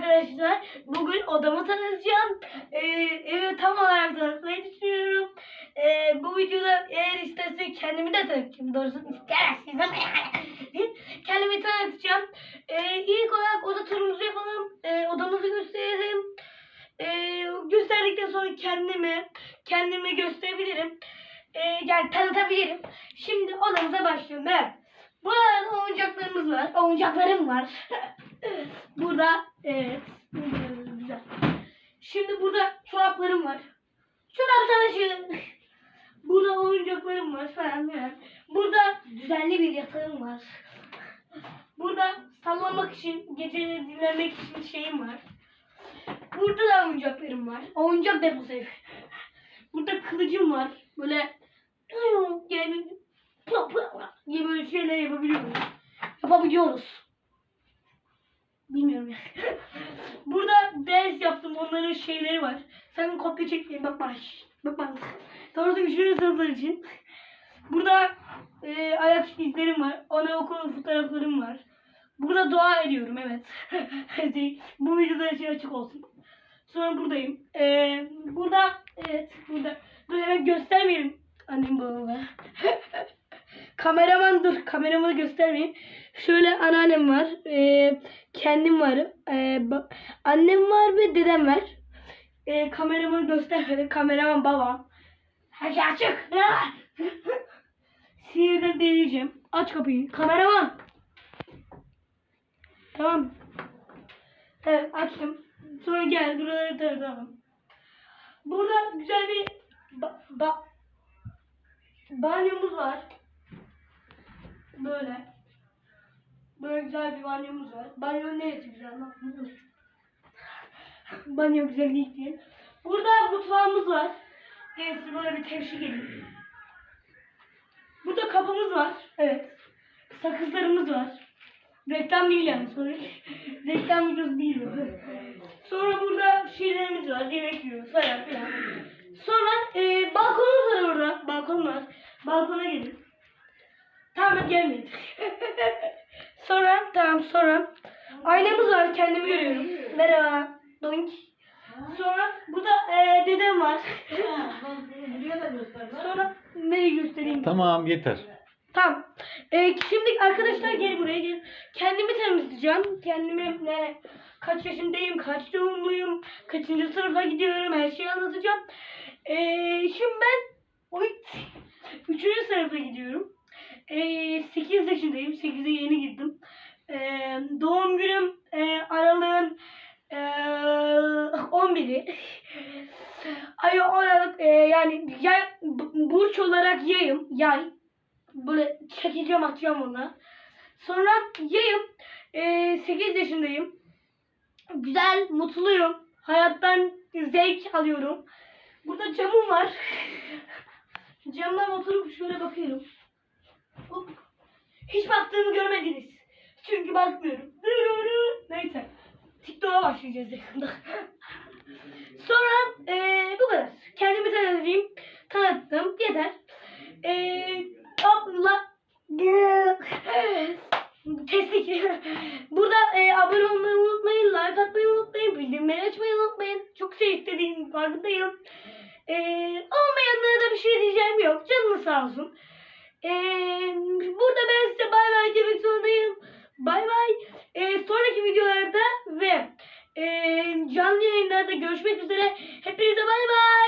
arkadaşlar. Bugün odamı tanıtacağım. Ee, evi tam olarak tanıtmayı düşünüyorum. Ee, bu videoda eğer isterse kendimi de tanıtacağım. Doğrusu istemezsiniz ama kendimi tanıtacağım. Ee, ilk olarak oda turumuzu yapalım. Ee, odamızı gösterelim. Ee, gösterdikten sonra kendimi kendimi gösterebilirim. Ee, yani tanıtabilirim. Şimdi odamıza başlıyorum. Evet. Burada oyuncaklarımız var. Oyuncaklarım var. burada evet. Güzel. Şimdi burada çoraplarım var. Çorap savaşı. Burada oyuncaklarım var falan filan. Burada düzenli bir yatağım var. Burada sallamak için, geceleri dinlemek için şeyim var. Burada da oyuncaklarım var. Oyuncak deposu. Burada kılıcım var. Böyle yani diye böyle şeyler yapabiliyoruz. Bilmiyorum yani. Burada ders yaptım. Onların şeyleri var. Sakın kopya çekmeyin. Bak bak. Bak bak. Doğrusu üçüncü sınıflar için. Burada e, ayak izlerim var. Anaokul fotoğraflarım var. Burada dua ediyorum evet. Bu videoda şey açık olsun. Sonra buradayım. Ee, burada evet burada. Dur hemen göstermeyeyim annem babama. Kameraman dur kameramanı göstermeyeyim. Şöyle anneannem var. Ee, kendim var. Ba- annem var ve dedem var. Ee, kameramanı göstermedi. Kameraman babam. Her şey açık. Sinirden delireceğim. Aç kapıyı. Kameraman. Tamam. Evet açtım. Sonra gel buraları tanıtalım. Burada güzel bir ba- ba- banyomuz var. Böyle. Böyle güzel bir banyomuz var. Banyo neresi güzel lan? Banyo güzel değil diye. Burada mutfağımız var. Neyse böyle bir tevşik edeyim. Burada kapımız var. Evet. Sakızlarımız var. Reklam değil yani sonra. Reklam videosu değil. Sonra burada şeylerimiz var. Yemek yiyoruz falan filan. Sonra e, balkonumuz var orada. Balkon var. Balkona gelin. Tamam gelmeyin. Sonra tamam sonra aynamız var. Kendimi görüyorum. Merhaba. Doink. Sonra burada e, dedem var. sonra neyi göstereyim? Tamam yeter. Tamam. Ee, şimdi arkadaşlar gel buraya gel. Kendimi tanıtacağım. Kendimi ne kaç yaşındayım, kaç doğumluyum, kaçıncı sınıfa gidiyorum her şeyi anlatacağım. Ee, şimdi ben oy, üçüncü sınıfa gidiyorum. Ee, 8 yaşındayım. 8'e yeni girdim. 11'i. Ay o aralık e, yani yay, bu- burç olarak yayım. Yay böyle çekeceğim atacağım ona. Sonra yayım. E, 8 yaşındayım. Güzel, mutluyum. Hayattan zevk alıyorum. Burada camım var. Camdan oturup şöyle bakıyorum. Hop. Hiç baktığımı görmediniz. Çünkü bakmıyorum. Neyse. TikTok'a başlayacağız yakında. Sonra eee bu kadar. Kendimi tanıtayım. Tanıttım. Yeter. Eee abla Kestik. Burada e, abone olmayı unutmayın, like atmayı unutmayın, bildirimleri açmayı unutmayın. Çok şey istediğim farkındayım. E, olmayanlara da bir şey diyeceğim yok. Canınız sağ olsun. E, burada ben size bay bay demek zorundayım. Bay bay. E, sonraki videolarda görüşmek üzere. Hepinize bay bay.